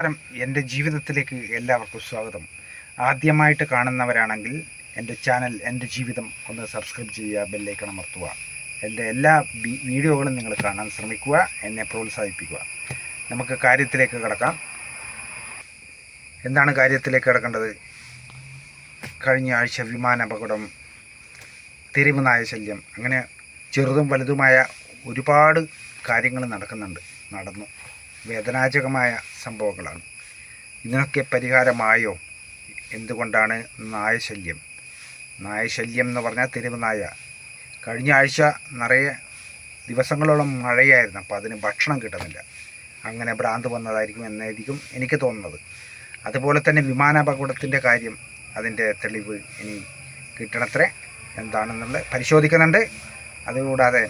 നമസ്കാരം. എന്റെ ജീവിതത്തിലേക്ക് എല്ലാവർക്കും സ്വാഗതം. ആദ്യമായിട്ട് കാണുന്നവരാണെങ്കിൽ എന്റെ ചാനൽ എന്റെ ജീവിതം ഒന്ന് സബ്സ്ക്രൈബ് ചെയ്യുക ബെല്ലൈക്കൺ അമർത്തുക. എന്റെ എല്ലാ വീഡിയോകളും നിങ്ങൾ കാണാൻ ശ്രമിക്കുക എന്നെ പ്രോത്സാഹിപ്പിക്കുക. നമുക്ക് കാര്യത്തിലേക്ക് കിടക്കാം. എന്താണ് കാര്യത്തിലേക്ക് കിടക്കേണ്ടത്? കഴിഞ്ഞ ആഴ്ച വിമാന അപകടം തെരുവ് ശല്യം അങ്ങനെ ചെറുതും വലുതുമായ ഒരുപാട് കാര്യങ്ങൾ നടക്കുന്നുണ്ട് നടന്നു. വേദനാജകമായ സംഭവങ്ങളാണ്. ഇതിനൊക്കെ പരിഹാരമായോ? എന്തുകൊണ്ടാണ് നായശല്യം? നായശല്യം എന്ന് പറഞ്ഞാൽ തെരുവ് നായ. കഴിഞ്ഞ ആഴ്ച നിറയെ ദിവസങ്ങളോളം മഴയായിരുന്നു അപ്പോൾ അതിന് ഭക്ഷണം കിട്ടുന്നില്ല. അങ്ങനെ ഭ്രാന്ത് വന്നതായിരിക്കും എന്നായിരിക്കും എനിക്ക് തോന്നുന്നത്. അതുപോലെ തന്നെ വിമാനാപകടത്തിന്റെ കാര്യം അതിന്റെ തെളിവ് ഇനി കിട്ടണത്രേ? എന്താണെന്നുള്ളത് പരിശോധിക്കുന്നുണ്ട്. അതുകൂടാതെ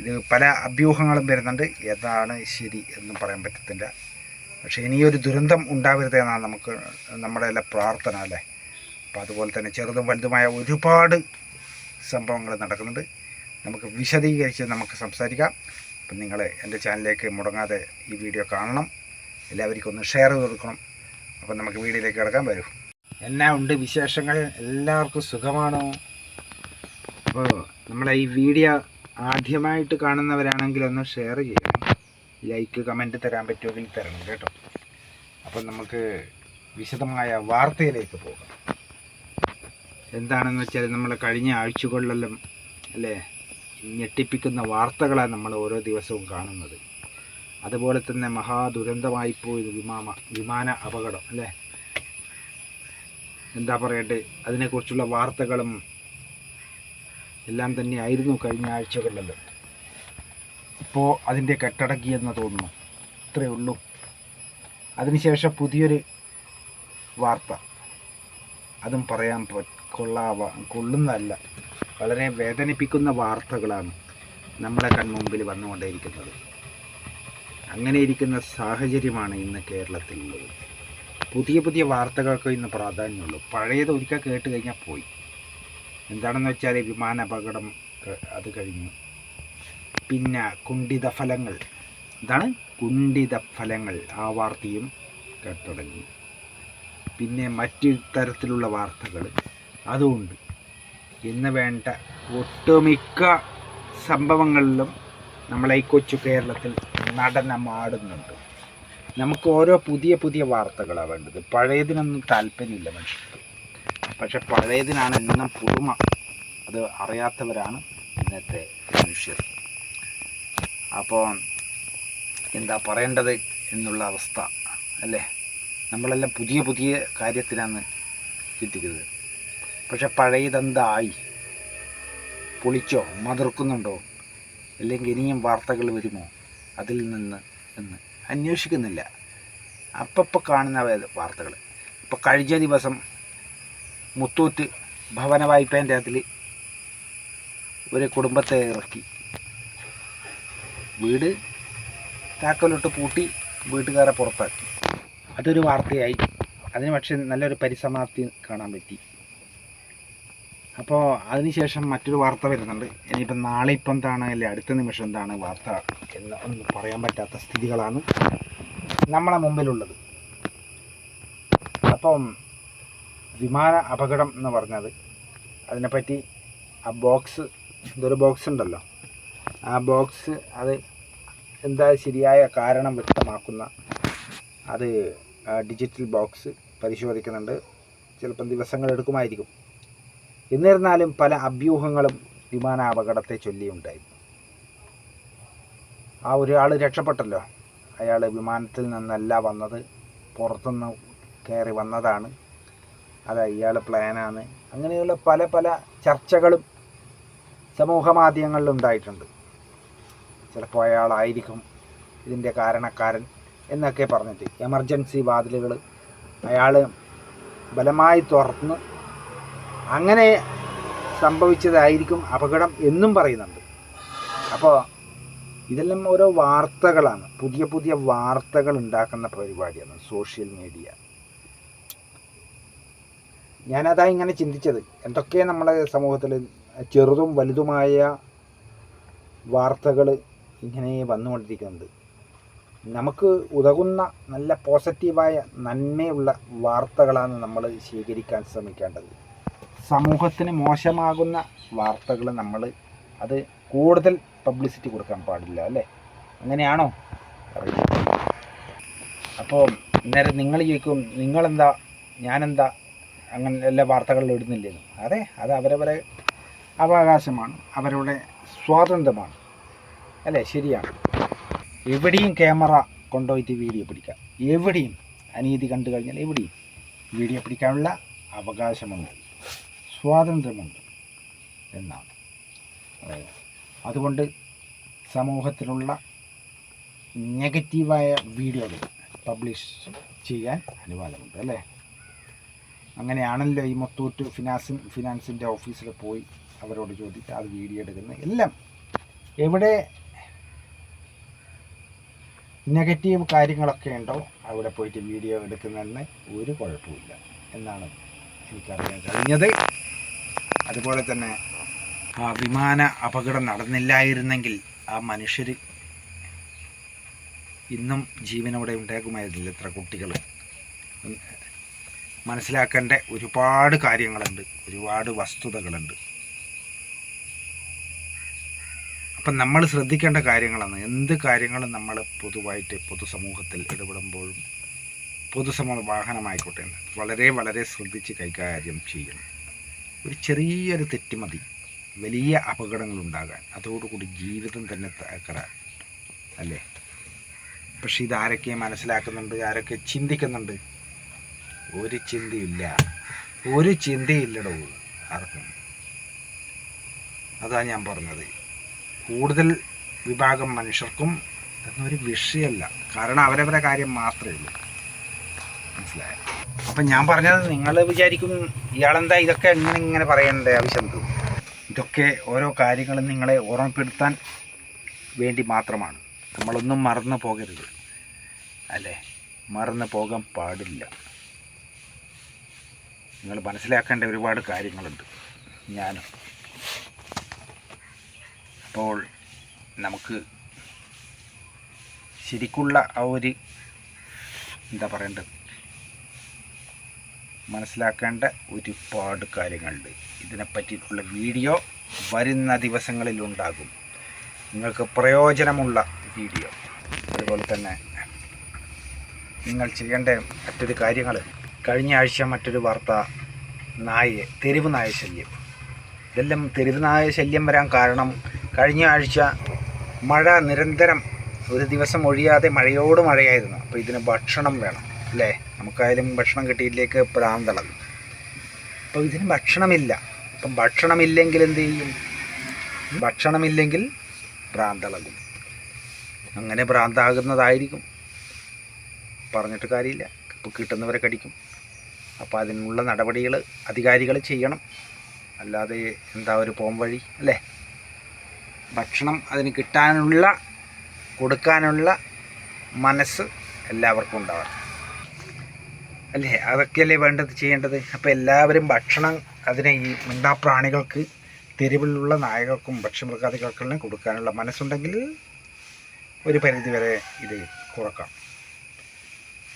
ഇത് പല അഭ്യൂഹങ്ങളും വരുന്നുണ്ട്. ഏതാണ് ശരി എന്നും പറയാൻ പറ്റത്തില്ല. പക്ഷേ ഇനിയൊരു ദുരന്തം ഉണ്ടാവരുത് എന്നാണ് നമുക്ക് നമ്മുടെ എല്ലാ പ്രാർത്ഥന അല്ലേ? അപ്പോൾ അതുപോലെ തന്നെ ചെറുതും വലുതുമായ ഒരുപാട് സംഭവങ്ങൾ നടക്കുന്നുണ്ട്. നമുക്ക് വിശദീകരിച്ച് നമുക്ക് സംസാരിക്കാം. അപ്പം നിങ്ങൾ എന്റെ ചാനലിലേക്ക് മുടങ്ങാതെ ഈ വീഡിയോ കാണണം. എല്ലാവർക്കും ഒന്ന് ഷെയർ ചെയ്ത് കൊടുക്കണം. അപ്പം നമുക്ക് വീഡിയോയിലേക്ക് കിടക്കാൻ വരൂ. എന്നാ ഉണ്ട് വിശേഷങ്ങൾ? എല്ലാവർക്കും സുഖമാണോ? അപ്പോൾ നമ്മളെ ഈ വീഡിയോ ആദ്യമായിട്ട് കാണുന്നവരാണെങ്കിൽ ഒന്ന് ഷെയർ ചെയ്യണം. ലൈക്ക് കമന്റ് തരാൻ പറ്റുമെങ്കിൽ തരണം കേട്ടോ. അപ്പം നമുക്ക് വിശദമായ വാർത്തയിലേക്ക് പോകാം. എന്താണെന്ന് വെച്ചാൽ നമ്മൾ കഴിഞ്ഞ ആഴ്ചകളിലെല്ലാം അല്ലേ ഞെട്ടിപ്പിക്കുന്ന വാർത്തകളാണ് നമ്മൾ ഓരോ ദിവസവും കാണുന്നത്. അതുപോലെ തന്നെ മഹാദുരന്തമായി പോയത് വിമാന വിമാന അപകടം അല്ലേ? എന്താ പറയട്ടെ അതിനെക്കുറിച്ചുള്ള വാർത്തകളും എല്ലാം തന്നെ ആയിരുന്നു കഴിഞ്ഞ ആഴ്ചകളിലെല്ലാം ഇപ്പോൾ അതിന്റെ കെട്ടടക്കി എന്ന് തോന്നുന്നു. ഇത്രയേ ഉള്ളൂ. അതിനുശേഷം പുതിയൊരു വാർത്ത. അതും പറയാൻ കൊള്ളാവ കൊള്ളുന്നതല്ല. വളരെ വേദനിപ്പിക്കുന്ന വാർത്തകളാണ് നമ്മളെ കൺമുമ്പിൽ വന്നുകൊണ്ടേയിരിക്കുന്നത്. അങ്ങനെ ഇരിക്കുന്ന സാഹചര്യമാണ് ഇന്ന് കേരളത്തിലുള്ളത്. പുതിയ പുതിയ വാർത്തകൾക്ക് ഇന്ന് പ്രാധാന്യമുള്ളൂ. പഴയത് ഒരിക്കൽ കേട്ട് കഴിഞ്ഞാൽ പോയി. എന്താണെന്ന് വെച്ചാൽ വിമാന അപകടം അത് കഴിഞ്ഞു. പിന്നെ കുണ്ഠിത ഫലങ്ങൾ എന്താണ്? കുണ്ഠിത ഫലങ്ങൾ ആ വാർത്തയും കേട്ടുടങ്ങി പിന്നെ മറ്റു തരത്തിലുള്ള വാർത്തകൾ അതുമുണ്ട് ഇന്ന് വേണ്ട ഒട്ടുമിക്ക സംഭവങ്ങളിലും നമ്മളെ ഈ കൊച്ചു കേരളത്തിൽ നടനമാടുന്നുണ്ട്. നമുക്ക് ഓരോ പുതിയ പുതിയ വാർത്തകളാണ് വേണ്ടത്. പഴയതിനൊന്നും താല്പര്യമില്ല മനുഷ്യർക്ക്. പക്ഷെ പഴയതിനാണ് എന്നും പുതുമ. അത് അറിയാത്തവരാണ് ഇന്നത്തെ മനുഷ്യർ. അപ്പോൾ എന്താ പറയേണ്ടത് എന്നുള്ള അവസ്ഥ അല്ലേ? നമ്മളെല്ലാം പുതിയ പുതിയ കാര്യത്തിനാണ് ചിന്തിക്കുന്നത്. പക്ഷെ പഴയതെന്തായി? പൊളിച്ചോ? മതിർക്കുന്നുണ്ടോ അല്ലെങ്കിൽ ഇനിയും വാർത്തകൾ വരുമോ? അതിൽ നിന്ന് എന്ന് അന്വേഷിക്കുന്നില്ല. അപ്പപ്പോൾ കാണുന്ന വാർത്തകൾ. ഇപ്പോൾ കഴിഞ്ഞ ദിവസം മുത്തൂറ്റ് ഭവന വായ്പേന്റെ അതിൽ ഒരു കുടുംബത്തെ ഇറക്കി. വീട് താക്കോലിട്ട് പൂട്ടി വീട്ടുകാരെ പുറത്താക്കി. അതൊരു വാർത്തയായി. അതിന് പക്ഷേ നല്ലൊരു പരിസമാപ്തി കാണാൻ പറ്റി. അപ്പോൾ അതിനുശേഷം മറ്റൊരു വാർത്ത വരുന്നുണ്ട്. ഇനിയിപ്പം നാളെ ഇപ്പം എന്താണ് അല്ലെ അടുത്ത നിമിഷം എന്താണ് വാർത്ത എന്ന് ഒന്നും പറയാൻ പറ്റാത്ത സ്ഥിതികളാണ് നമ്മളെ മുമ്പിലുള്ളത്. അപ്പം വിമാന അപകടം എന്ന് പറഞ്ഞത്. അതിനെപ്പറ്റി ആ ബോക്സ് ഇതൊരു ബോക്സ് ഉണ്ടല്ലോ. ആ ബോക്സ് അത് എന്താ ശരിയായ കാരണം വ്യക്തമാക്കുന്ന അത് ഡിജിറ്റൽ ബോക്സ് പരിശോധിക്കുന്നുണ്ട്. ചിലപ്പം ദിവസങ്ങൾ എടുക്കുമായിരിക്കും. എന്നിരുന്നാലും പല അഭ്യൂഹങ്ങളും വിമാന അപകടത്തെ ചൊല്ലിയുണ്ടായിരുന്നു. ആ ഒരാൾ രക്ഷപ്പെട്ടല്ലോ. അയാൾ വിമാനത്തിൽ നിന്നല്ല വന്നത് പുറത്തുനിന്ന് കയറി വന്നതാണ്. അത് അയാൾ പ്ലാനാണ് അങ്ങനെയുള്ള പല പല ചർച്ചകളും സമൂഹ മാധ്യമങ്ങളിൽ ഉണ്ടായിട്ടുണ്ട്. ചിലപ്പോൾ അയാളായിരിക്കും ഇതിന്റെ കാരണക്കാരൻ എന്നൊക്കെ പറഞ്ഞിട്ട് എമർജൻസി വാതിലുകൾ അയാൾ ബലമായി തുറന്ന് അങ്ങനെ സംഭവിച്ചതായിരിക്കും അപകടം എന്നും പറയുന്നുണ്ട്. അപ്പോൾ ഇതെല്ലാം ഓരോ വാർത്തകളാണ്. പുതിയ പുതിയ വാർത്തകൾ ഉണ്ടാക്കുന്ന പരിപാടിയാണ് സോഷ്യൽ മീഡിയ ഞാനതാ ഇങ്ങനെ ചിന്തിച്ചത്. എന്തൊക്കെ നമ്മുടെ സമൂഹത്തിൽ ചെറുതും വലുതുമായ വാർത്തകൾ ഇങ്ങനെ വന്നുകൊണ്ടിരിക്കുന്നുണ്ട് നമുക്ക് ഉതകുന്ന നല്ല പോസിറ്റീവായ നന്മയുള്ള വാർത്തകളാണ് നമ്മൾ സ്വീകരിക്കാൻ ശ്രമിക്കേണ്ടത്. സമൂഹത്തിന് മോശമാകുന്ന വാർത്തകൾ നമ്മൾ അത് കൂടുതൽ പബ്ലിസിറ്റി കൊടുക്കാൻ പാടില്ല അല്ലേ? അങ്ങനെയാണോ? അപ്പോൾ നേരെ നിങ്ങൾ ചോദിക്കും നിങ്ങളെന്താ ഞാനെന്താ അങ്ങനെ എല്ലാ വാർത്തകളിൽ ഇടുന്നില്ലെന്ന് അതെ അത് അവരവരെ അവകാശമാണ് അവരുടെ സ്വാതന്ത്ര്യമാണ്. അല്ലേ? ശരിയാണ്. എവിടെയും ക്യാമറ കൊണ്ടുപോയിട്ട് വീഡിയോ പിടിക്കാം. എവിടെയും അനീതി കണ്ടു കഴിഞ്ഞാൽ എവിടെയും വീഡിയോ പിടിക്കാനുള്ള അവകാശമുണ്ട്. സ്വാതന്ത്ര്യമുണ്ട് എന്നാണ്. അതുകൊണ്ട് സമൂഹത്തിലുള്ള നെഗറ്റീവായ വീഡിയോകൾ പബ്ലിഷ് ചെയ്യാൻ അനുവാദമുണ്ട് അല്ലേ? അങ്ങനെയാണല്ലോ ഈ മുത്തൂറ്റ് ഫിനാൻസിൻ ഫിനാൻസിന്റെ ഓഫീസിൽ പോയി അവരോട് ചോദിച്ച് അത് വീഡിയോ എടുക്കുന്നത് എല്ലാം. എവിടെ നെഗറ്റീവ് കാര്യങ്ങളൊക്കെ ഉണ്ടോ അവിടെ പോയിട്ട് വീഡിയോ എടുക്കുന്നതിന് ഒരു കുഴപ്പമില്ല എന്നാണ് എനിക്കറിയാൻ കഴിഞ്ഞത്. അതുപോലെ തന്നെ ആ വിമാന അപകടം നടന്നില്ലായിരുന്നെങ്കിൽ ആ മനുഷ്യർ ഇന്നും ജീവനോടെ ഉണ്ടാകുമായിരുന്നില്ല എത്ര കുട്ടികൾ മനസ്സിലാക്കേണ്ട ഒരുപാട് കാര്യങ്ങളുണ്ട് ഒരുപാട് വസ്തുതകളുണ്ട്. അപ്പം നമ്മൾ ശ്രദ്ധിക്കേണ്ട കാര്യങ്ങളാണ്. എന്ത് കാര്യങ്ങളും നമ്മൾ പൊതുവായിട്ട് പൊതുസമൂഹത്തിൽ ഇടപെടുമ്പോഴും പൊതുസമൂഹ വാഹനമായിക്കോട്ടെ വളരെ വളരെ ശ്രദ്ധിച്ച് കൈകാര്യം ചെയ്യണം. ഒരു ചെറിയൊരു തെറ്റുമതി വലിയ അപകടങ്ങൾ ഉണ്ടാകാൻ അതോടുകൂടി ജീവിതം തന്നെ തകരാൻ അല്ലേ? പക്ഷെ ഇതാരൊക്കെ മനസ്സിലാക്കുന്നുണ്ട് ആരൊക്കെ ചിന്തിക്കുന്നുണ്ട് ഒരു ചിന്തയില്ല. ഒരു ചിന്തയില്ലടോ. ആർക്കും അതാണ് ഞാൻ പറഞ്ഞത്. കൂടുതൽ വിഭാഗം മനുഷ്യർക്കും എന്നൊരു വിഷയമല്ല. കാരണം അവരവരുടെ കാര്യം മാത്രമേ ഉള്ളൂ. മനസ്സിലായോ? അപ്പം ഞാൻ പറഞ്ഞത് നിങ്ങൾ വിചാരിക്കും ഇയാളെന്താ ഇതൊക്കെ എങ്ങനെ ഇങ്ങനെ പറയേണ്ട ആവശ്യം. ഇതൊക്കെ ഓരോ കാര്യങ്ങളും നിങ്ങളെ ഓർമ്മപ്പെടുത്താൻ വേണ്ടി മാത്രമാണ്. നമ്മളൊന്നും മറന്നു പോകരുത്. അല്ലേ? മറന്നു പോകാൻ പാടില്ല. നിങ്ങൾ മനസ്സിലാക്കേണ്ട ഒരുപാട് കാര്യങ്ങളുണ്ട്. ഞാനും. അപ്പോൾ നമുക്ക് ശരിക്കുള്ള ആ ഒരു എന്താ പറയേണ്ടത് മനസ്സിലാക്കേണ്ട ഒരുപാട് കാര്യങ്ങളുണ്ട്. ഇതിനെപ്പറ്റിയിട്ടുള്ള വീഡിയോ വരുന്ന ദിവസങ്ങളിൽ ഉണ്ടാകും. നിങ്ങൾക്ക് പ്രയോജനമുള്ള വീഡിയോ. അതുപോലെ തന്നെ നിങ്ങൾ ചെയ്യേണ്ട മറ്റൊരു കാര്യങ്ങൾ കഴിഞ്ഞ ആഴ്ച മറ്റൊരു വാർത്ത നായെ തെരുവ് നായ ശല്യം. ഇതെല്ലാം തെരുവ് നായ ശല്യം വരാൻ കാരണം കഴിഞ്ഞ ആഴ്ച മഴ നിരന്തരം ഒരു ദിവസം ഒഴിയാതെ മഴയോട് മഴയായിരുന്നു. അപ്പോൾ ഇതിന് ഭക്ഷണം വേണം അല്ലേ? നമുക്കായാലും ഭക്ഷണം കിട്ടിയില്ലേക്ക് പ്രാന്തളകും അപ്പോൾ ഇതിന് ഭക്ഷണമില്ല. അപ്പം ഭക്ഷണമില്ലെങ്കിൽ എന്ത് ചെയ്യും? ഭക്ഷണമില്ലെങ്കിൽ ഭ്രാന്തളകും അങ്ങനെ ഭ്രാന്താകുന്നതായിരിക്കും പറഞ്ഞിട്ട് കാര്യമില്ല. ഇപ്പോൾ കിട്ടുന്നവരെ കടിക്കും. അപ്പോൾ അതിനുള്ള നടപടികൾ അധികാരികൾ ചെയ്യണം. അല്ലാതെ എന്താ ഒരു പോം വഴി അല്ലേ? ഭക്ഷണം അതിന് കിട്ടാനുള്ള കൊടുക്കാനുള്ള മനസ്സ് എല്ലാവർക്കും ഉണ്ടാവണം. അല്ലേ? അതൊക്കെയല്ലേ വേണ്ടത് ചെയ്യേണ്ടത്? അപ്പോൾ എല്ലാവരും ഭക്ഷണം അതിനെ ഈ മിണ്ടാപ്രാണികൾക്ക് തെരുവിലുള്ള നായകൾക്കും ഭക്ഷ്യമൃഗാദികൾക്കെല്ലാം കൊടുക്കാനുള്ള മനസ്സുണ്ടെങ്കിൽ ഒരു പരിധിവരെ ഇത് കുറക്കാം.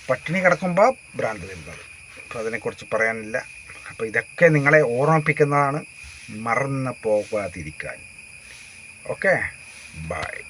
പട്ടിണി കിടക്കുമ്പോൾ ഭ്രാന്ത് വരുന്നത്. അതിനെക്കുറിച്ച് പറയാനില്ല. അപ്പോൾ ഇതൊക്കെ നിങ്ങളെ ഓർമ്മിപ്പിക്കുന്നതാണ് മറന്നു പോകാതിരിക്കാൻ. ഓക്കെ? ബൈ.